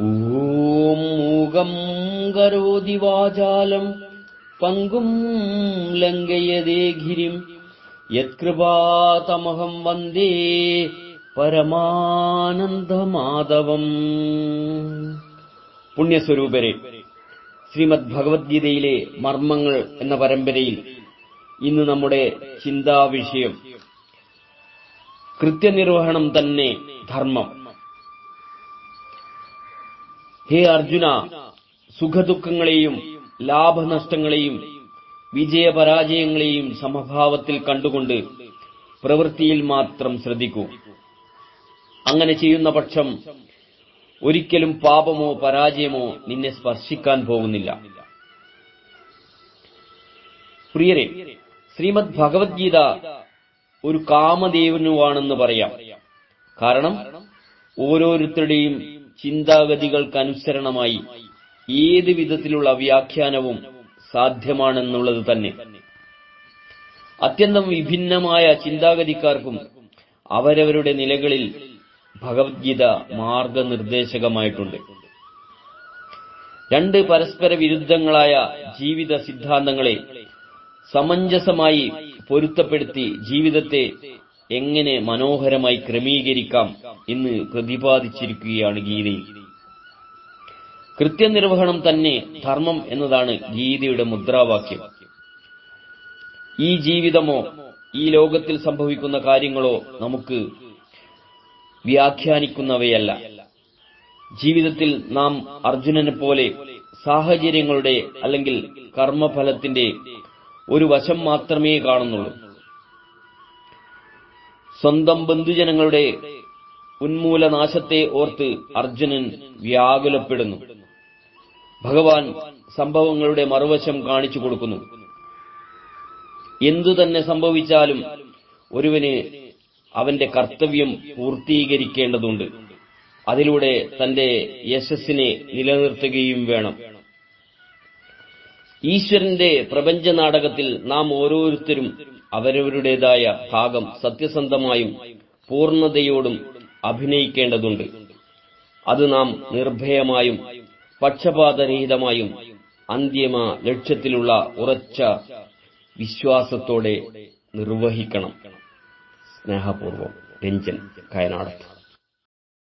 ഊം മൂകം കരോതി വാചാലം പങ്കും ലംഘയതേ ഗിരിം യത്കൃപാതമഹം വന്ദേ പരമാനന്ദമാധവം. പുണ്യസ്വരൂപരെ ശ്രീമദ് ഭഗവത്ഗീതയിലെ മർമ്മങ്ങൾ എന്ന പരമ്പരയിൽ ഇന്ന് നമ്മുടെ ചിന്താവിഷയം കൃത്യനിർവഹണം തന്നെ ധർമ്മം. ഹേ അർജുന സുഖദുഃഖങ്ങളെയും ലാഭനഷ്ടങ്ങളെയും വിജയപരാജയങ്ങളെയും സമഭാവത്തിൽ കണ്ടുകൊണ്ട് പ്രവൃത്തിയിൽ മാത്രം ശ്രദ്ധിക്കൂ. അങ്ങനെ ചെയ്യുന്ന പക്ഷം ഒരിക്കലും പാപമോ പരാജയമോ നിന്നെ സ്പർശിക്കാൻ പോകുന്നില്ല. പ്രിയരെ ശ്രീമദ് ഭഗവത്ഗീത ഒരു കാമദേവനുവാണെന്ന് പറയാം. കാരണം ഓരോരുത്തരുടെയും ചിന്താഗതികൾക്കനുസരണമായി ഏത് വിധത്തിലുള്ള വ്യാഖ്യാനവും സാധ്യമാണെന്നുള്ളത് തന്നെ. അത്യന്തം വിഭിന്നമായ ചിന്താഗതിക്കാർക്കും അവരവരുടെ നിലകളിൽ ഭഗവത്ഗീത മാർഗനിർദ്ദേശകമായിട്ടുണ്ട്. രണ്ട് പരസ്പര വിരുദ്ധങ്ങളായ ജീവിത സിദ്ധാന്തങ്ങളെ സമഞ്ജസമായി പൊരുത്തപ്പെടുത്തി ജീവിതത്തെ എങ്ങനെ മനോഹരമായി ക്രമീകരിക്കാം എന്ന് പ്രതിപാദിച്ചിരിക്കുകയാണ് ഗീതയിൽ കൃത്യനിർവഹണം തന്നെ ധർമ്മം എന്നതാണ് ഗീതയുടെ മുദ്രാവാക്യം. ഈ ജീവിതമോ ഈ ലോകത്തിൽ സംഭവിക്കുന്ന കാര്യങ്ങളോ നമുക്ക് വ്യാഖ്യാനിക്കുന്നവയല്ല. ജീവിതത്തിൽ നാം അർജുനനെ പോലെ സാഹചര്യങ്ങളുടെ അല്ലെങ്കിൽ കർമ്മഫലത്തിന്റെ ഒരു വശം മാത്രമേ കാണുന്നുള്ളൂ. സ്വന്തം ബന്ധുജനങ്ങളുടെ ഉന്മൂലനാശത്തെ ഓർത്ത് അർജുനൻ വ്യാകുലപ്പെടുന്നു. ഭഗവാൻ സംഭവങ്ങളുടെ മറുവശം കാണിച്ചു കൊടുക്കുന്നു. എന്തു തന്നെ സംഭവിച്ചാലും ഒരുവന് അവന്റെ കർത്തവ്യം പൂർത്തീകരിക്കേണ്ടതുണ്ട്. അതിലൂടെ തന്റെ യശസ്സിനെ നിലനിർത്തുകയും വേണം. ഈശ്വരന്റെ പ്രപഞ്ച നാടകത്തിൽ നാം ഓരോരുത്തരും അവരവരുടേതായ ഭാഗം സത്യസന്ധമായും പൂർണതയോടും അഭിനയിക്കേണ്ടതുണ്ട്. അത് നാം നിർഭയമായും പക്ഷപാതരഹിതമായും അന്തിമ ലക്ഷ്യത്തിലുള്ള ഉറച്ച വിശ്വാസത്തോടെ നിർവഹിക്കണം. സ്നേഹപൂർവം രഞ്ജൻ കയനാടത്ത്